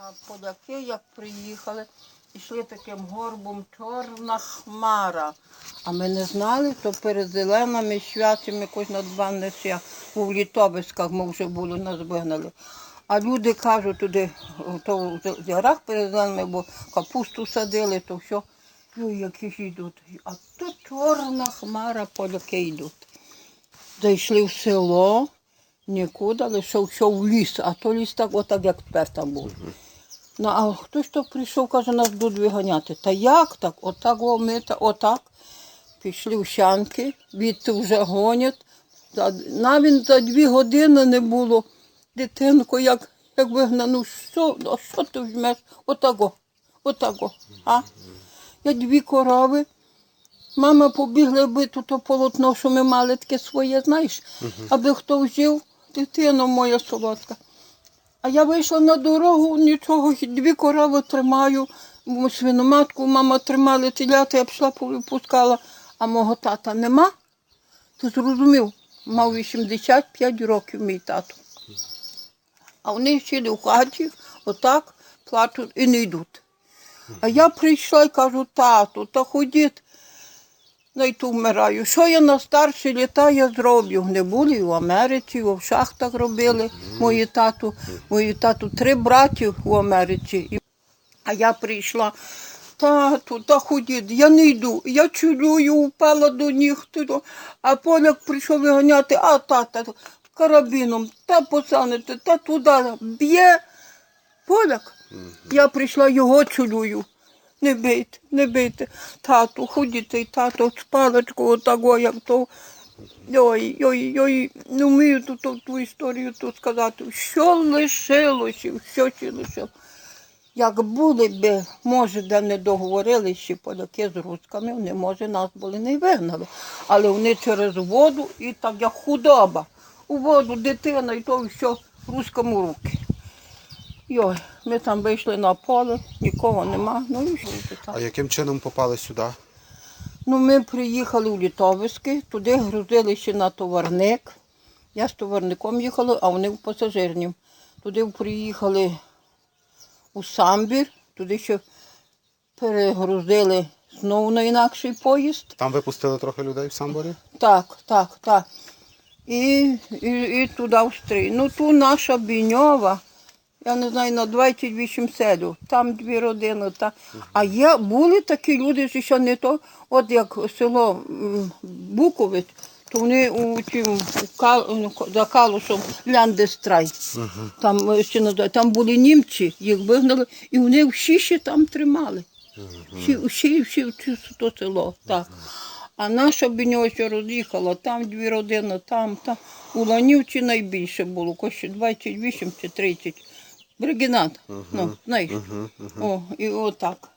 А поляки, як приїхали, йшли таким горбом чорна хмара. А ми не знали, то перед зеленими святами якось на два несе. У літовиськах ми вже були, нас вигнали. А люди кажуть туди, то в ярах перед зеленими, бо капусту садили, то все. Ой, які ж йдуть. А тут чорна хмара, поляки йдуть. Зайшли в село, нікуди, лише все в ліс, а то ліс так, отак, як тепер там був. Ну, а хтось то прийшов, каже, нас будуть виганяти. Та як так? Отак, ми та, отак. Пішли в щанки, відти вже гонять. Навіть за дві години не було. Дитинку, як, як вигнану, що, а що ти візьмеш? Отаго, отаго. А? Я дві корови. Мама побігла бити то полотно, що ми мали таке своє, знаєш, аби хто взяв, дитино моя солодка. А я вийшла на дорогу, нічого, дві корови тримаю, свиноматку мама тримала телята, я пішла пускала, а мого тата нема. Ти зрозумів, мав 85 років мій тато. А вони сіли в хаті, отак, плачуть і не йдуть. А я прийшла і кажу, тату, та ходіть, найду вмираю. Що я на старші літа я зроблю? Не були в Америці, в шахтах робили мої тату. Мої тату три братів в Америці. А я прийшла. Тату, та ходіть, я не йду. Я чулюю, упала до ніг. А поляк прийшов виганяти, а тата карабіном, та посанете, та туди б'є. Поляк. Я прийшла його чулюю. Не бийте, не бийте. Тату, ходіть, тато, з паличкою отаго, як то. Ой, ой, ой, не вмію ту, ту, ту історію тут сказати. Що лишилося, що ще лишилося. Як були б, може, де не договорили ще поляки з русскими, вони, може, нас були не вигнали. Але вони через воду і так як худоба. У воду дитина і то все русскому руки. Йой, ми там вийшли на поле, нікого нема. Ну і що так. А яким чином попали сюди? Ну, ми приїхали у Літовиськи, туди грузили ще на товарник. Я з товарником їхала, а вони в пасажирнім. Туди приїхали у Самбір, туди ще перегрузили знову на інакший поїзд. Там випустили трохи людей в Самборі? Так, так, так. І, і, і туди в стрій. Ну, ту наша Біньова, я не знаю, на 28 селів, там дві родини. Та. А є, були такі люди, що ще не то, от як село Буковець, то вони у тім, у Кал, за Калушем Ляндестрай. Там, е, ще називають, там були німці, їх вигнали, і вони всі ще там тримали. Всі, всі, всі, всі то село, так. А наша біньося роз'їхала, там дві родини, там, там. У Ланівці найбільше було, коші 28 чи 30. Бригінат, ну, знаєш. О, і отак.